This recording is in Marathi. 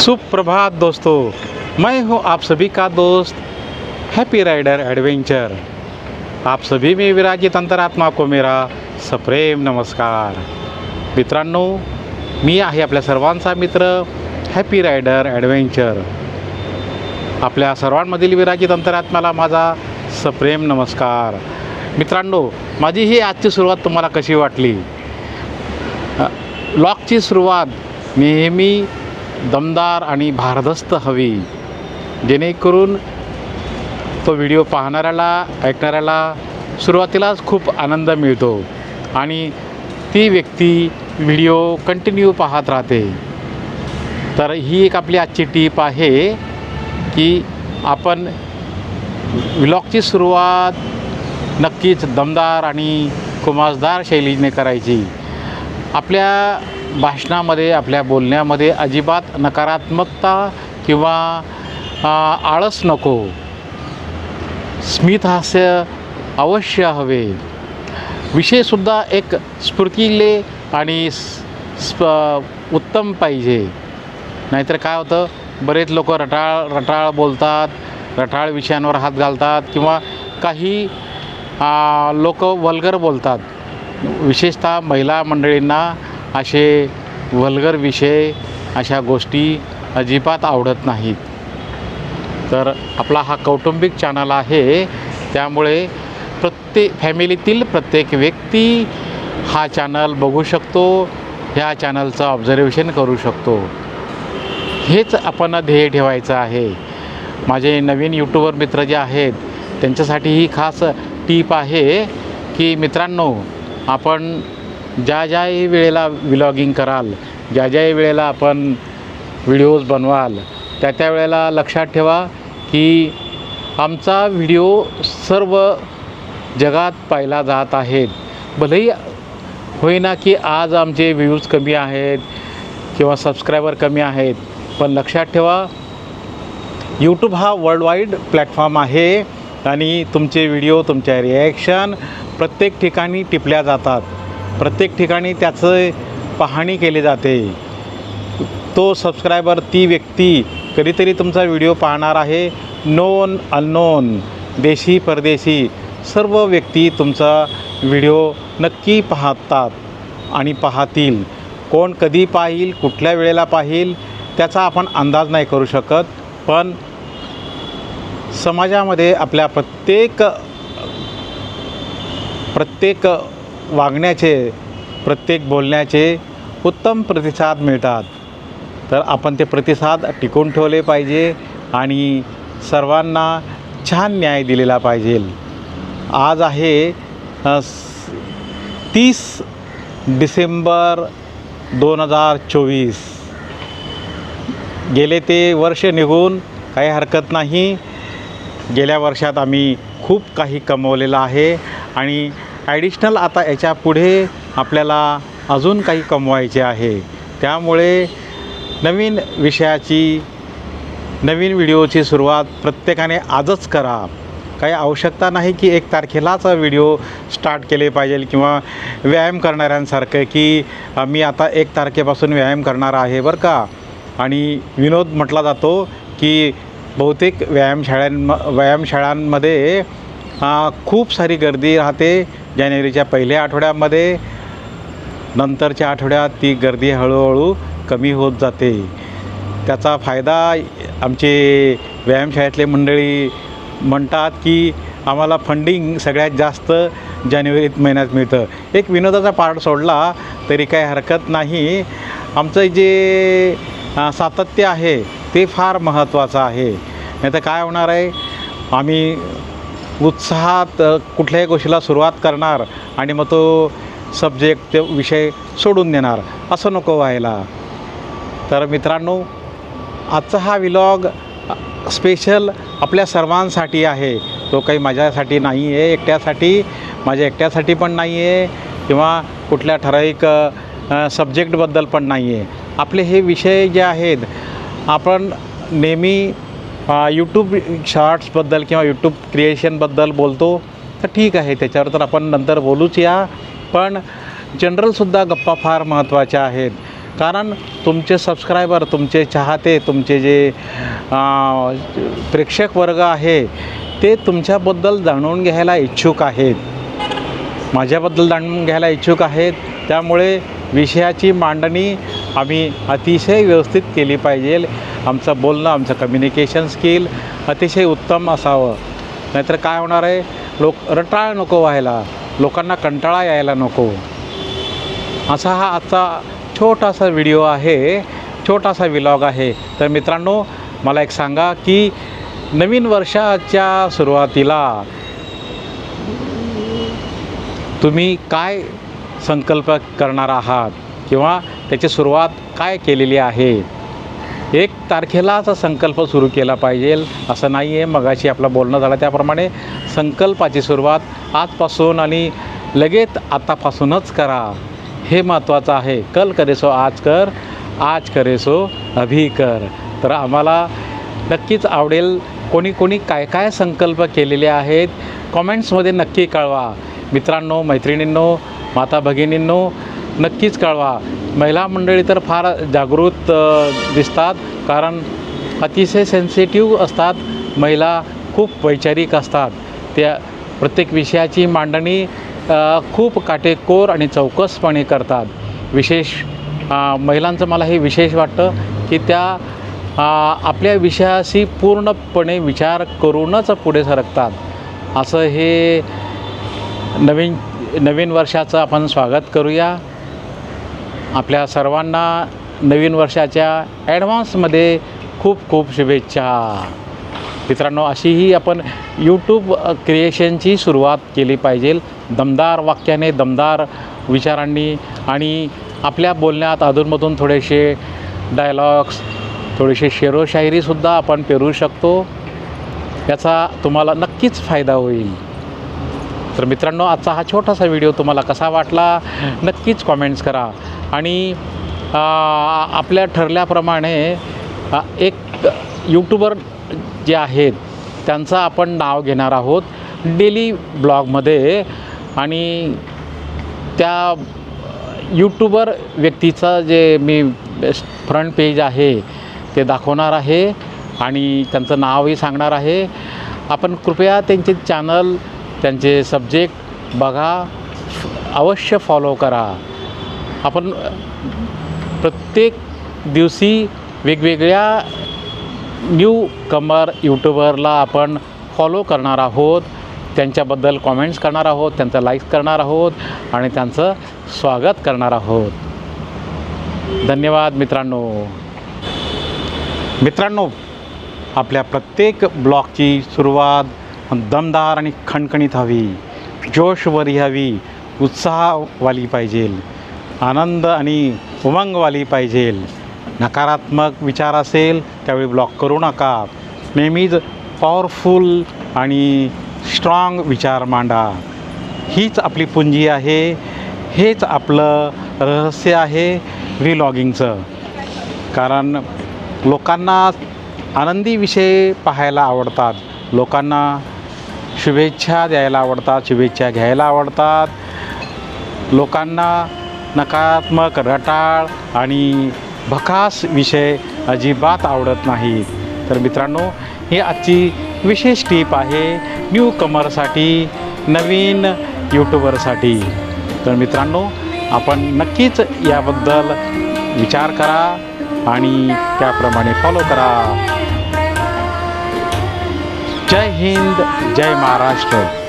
सुप्रभात दोस्तों मैं हूं आप सभी का दोस्त हैप्पी राइडर एडवेंचर आप सभी में विराजित अंतरात्मा को मेरा सप्रेम नमस्कार। मित्रांनो मी आहे आपल्या सर्वांचा मित्र हॅपी रायडर ॲडव्हेंचर आपल्या सर्वांमधील विराजित अंतरात्म्याला माझा सप्रेम नमस्कार। मित्रांनो माझी ही आजची सुरुवात तुम्हाला कशी वाटली? लॉकची सुरुवात नेहमी दमदार आणि भारदस्त हवी. जेणेकरून तो व्हिडिओ पाहणाऱ्याला ऐकणाऱ्याला सुरुवातीलाच खूप आनंद मिळतो आणि ती व्यक्ती व्हिडिओ कंटिन्यू पाहत राहते. तर ही एक आपली आजची टीप आहे की आपण व्लॉगची सुरुवात नक्कीच दमदार आणि कुमासदार शैलीने करायची. आपल्या भाषणामध्ये आपल्या बोलण्यामध्ये अजिबात नकारात्मकता किंवा आळस नको. स्मितहास्य अवश्य हवे. विषयसुद्धा एक स्फूर्तिले आणि स्प उत्तम पाहिजे. नाहीतर काय होतं बरेच लोक रटाळ रटाळ बोलतात रटाळ विषयांवर हात घालतात किंवा काही लोक वल्गर बोलतात. विशेषतः महिला मंडळींना असे वल्गर विषय अशा गोष्टी अजिबात आवडत नाहीत. तर आपला हा कौटुंबिक चॅनल आहे त्यामुळे प्रत्येक फॅमिलीतील प्रत्येक व्यक्ती हा चॅनल बघू शकतो ह्या चॅनलचं ऑब्झर्वेशन करू शकतो. हेच आपण ध्येय ठेवायचं आहे. माझे नवीन यूट्यूबर मित्र जे आहेत त्यांच्यासाठी ही खास टीप आहे की मित्रांनो आपण ज्या ज्याही वेळेला व्लॉगिंग कराल ज्या ज्याही वेळेला आपण व्हिडिओज बनवाल त्या त्या वेळेला लक्षात ठेवा की आमचा व्हिडिओ सर्व जगात पाहिला जात आहेत. भलेही होईना की आज आमचे व्ह्यूज कमी आहेत किंवा सबस्क्रायबर कमी आहेत पण लक्षात ठेवा यूट्यूब हा वर्ल्ड वाईड प्लॅटफॉर्म आहे आणि तुमचे व्हिडिओ तुमच्या रिॲक्शन प्रत्येक ठिकाणी टिपल्या जातात. प्रत्येक ठिकाणी त्याचं पाहणी केली जाते. तो सबस्क्रायबर ती व्यक्ती कधीतरी तुमचा व्हिडिओ पाहणार आहे. नोन अननोन देशी परदेशी सर्व व्यक्ती तुमचा व्हिडिओ नक्की पाहतात आणि पाहतील. कोण कधी पाहील कुठल्या वेळेला पाहील त्याचा आपण अंदाज नाही करू शकत. पण समाजामध्ये आपल्या प्रत्येक प्रत्येक वागण्याचे प्रत्येक बोलण्याचे उत्तम प्रतिसाद मिळतात. तर आपण ते प्रतिसाद टिकून ठेवले पाहिजे आणि सर्वांना छान न्याय दिलेला पाहिजे. आज आहे तीस डिसेंबर दोन हजार चोवीस. गेले ते वर्ष निघून काही हरकत नाही. गेल्या वर्षात आम्ही खूप काही कमवलेलं आहे आणि ॲडिशनल आता याच्यापुढे आपल्याला अजून काही कमवायचे आहे. त्यामुळे नवीन विषयाची नवीन व्हिडिओची सुरुवात प्रत्येकाने आजच करा. काही आवश्यकता नाही की एक तारखेलाच व्हिडिओ स्टार्ट केले पाहिजे किंवा व्यायाम करणाऱ्यांसारखं की मी आता एक तारखेपासून व्यायाम करणार आहे बरं का? आणि विनोद म्हटला जातो की बहुतेक व्यायामशाळांम व्यायामशाळांमध्ये खूप सारी गर्दी राहते जानेवारीच्या पहिल्या आठवड्यामध्ये नंतरच्या आठवड्यात ती गर्दी हळूहळू कमी होत जाते. त्याचा फायदा आमचे व्यायामशाळेतले मंडळी म्हणतात की आम्हाला फंडिंग सगळ्यात जास्त जानेवारीत महिन्यात मिळतं. एक विनोदाचा पार्ट सोडला तरी काही हरकत नाही. आमचं जे सातत्य आहे ते फार महत्त्वाचं आहे. नाही तर काय होणार आहे? आम्ही उत्साहात कुठल्याही गोष्टीला सुरुवात करणार आणि मग तो सब्जेक्ट विषय सोडून देणार असं नको व्हायला. तर मित्रांनो आजचा हा विलॉग स्पेशल आपल्या सर्वांसाठी आहे. तो काही माझ्यासाठी नाही आहे एकट्यासाठी माझ्या एकट्यासाठी पण नाही आहे किंवा कुठल्या ठराविक सब्जेक्टबद्दल पण नाही आहे आपले हे विषय जे आहेत आपण नेहमी यूट्यूब शॉर्ट्सबद्दल किंवा यूट्यूब क्रिएशनबद्दल बोलतो तर ठीक आहे त्याच्यावर तर आपण नंतर बोलूच या पण जनरलसुद्धा गप्पा फार महत्त्वाच्या आहेत. कारण तुमचे सबस्क्रायबर तुमचे चाहते तुमचे जे प्रेक्षक वर्ग आहे ते तुमच्याबद्दल जाणून घ्यायला इच्छुक आहेत. माझ्याबद्दल जाणून घ्यायला इच्छुक आहेत. त्यामुळे विषयाची मांडणी आम्ही अतिशय व्यवस्थित केली पाहिजे. आमचं बोलणं आमचं कम्युनिकेशन स्किल अतिशय उत्तम असावं. नाहीतर काय होणार आहे? लोक रटाळ नको व्हायला. लोकांना कंटाळा यायला नको. असा हा आजचा छोटासा व्हिडिओ आहे. छोटासा विलॉग आहे. तर मित्रांनो मला एक सांगा की नवीन वर्षाच्या सुरुवातीला तुम्ही काय संकल्प करणार आहात? किंवा त्याची सुरुवात काय केलेली आहे? एक तारखेलाच संकल्प सुरू केला पाहिजे असं नाही आहे मगाशी आपलं बोलणं झालं. त्याप्रमाणे संकल्पाची सुरुवात आजपासून आणि लगेच आतापासूनच करा. हे महत्त्वाचं आहे. कल करे सो आज कर आज करे सो अभी कर. तर आम्हाला नक्कीच आवडेल कोणी कोणी काय काय संकल्प केलेले आहेत कॉमेंट्समध्ये नक्की कळवा. मित्रांनो मैत्रिणींनो माता भगिनींनो नक्कीच कळवा. महिला मंडळी तर फार जागृत दिसतात कारण अतिशय सेन्सिटिव्ह असतात. महिला खूप वैचारिक असतात. त्या प्रत्येक विषयाची मांडणी खूप काटेकोर आणि चौकसपणे करतात. विशेष महिलांचं मला हे विशेष वाटतं की त्या आपल्या विषयाशी पूर्णपणे विचार करूनच पुढे सरकतात. असं हे नवीन नवीन वर्षाचं आपण स्वागत करूया. आपल्या सर्वांना नवीन वर्षाच्या ॲडव्हान्समध्ये खूप खूप शुभेच्छा. मित्रांनो अशीही आपण यूट्यूब क्रिएशनची सुरुवात केली पाहिजे. दमदार वाक्याने दमदार विचारांनी आणि आपल्या बोलण्यात अधूनमधून थोडेसे डायलॉग्स थोडेसे शेरोशायरीसुद्धा आपण पेरू शकतो. याचा तुम्हाला नक्कीच फायदा होईल. तर मित्रांनो आजचा हा छोटासा व्हिडिओ तुम्हाला कसा वाटला नक्कीच कॉमेंट्स करा. आणि आपल्या ठरल्याप्रमाणे एक यूट्यूबर जे आहेत त्यांचं आपण नाव घेणार आहोत डेली ब्लॉगमध्ये. आणि त्या यूट्यूबर व्यक्तीचं जे मी फ्रंट पेज आहे ते दाखवणार आहे आणि त्यांचं नावही सांगणार आहे. आपण कृपया त्यांचे चॅनल त्यांचे सब्जेक्ट बघा. अवश्य फॉलो करा. आपण प्रत्येक दिवशी वेगवेगळ्या न्यू कमर यूट्यूबरला आपण फॉलो करणार आहोत. त्यांच्याबद्दल कॉमेंट्स करणार आहोत त्यांचं लाईक्स करणार आहोत आणि त्यांचं स्वागत करणार आहोत. धन्यवाद मित्रांनो. मित्रांनो आपल्या प्रत्येक ब्लॉगची सुरुवात दमदार आणि खणखणीत हवी. जोशवरी हवी. उत्साहवाली पाहिजे. आनंद आणि उमंगवाली पाहिजे नकारात्मक विचार असेल त्यावेळी ब्लॉक करू नका. नेहमीच पॉवरफुल आणि स्ट्रॉंग विचार मांडा. हीच आपली पुंजी आहे हेच आपलं रहस्य आहे व्हिलॉगिंगचं कारण लोकांना आनंदी विषय पाहायला आवडतात. लोकांना शुभेच्छा द्यायला आवडतात शुभेच्छा घ्यायला आवडतात. लोकांना नकारात्मक रटाळ आणि भकास विषय अजिबात आवडत नाहीत तर मित्रांनो ही आजची विशेष टीप आहे न्यू कमरसाठी नवीन यूट्यूबरसाठी तर मित्रांनो आपण नक्कीच याबद्दल विचार करा आणि त्याप्रमाणे फॉलो करा. जय हिंद जय महाराष्ट्र.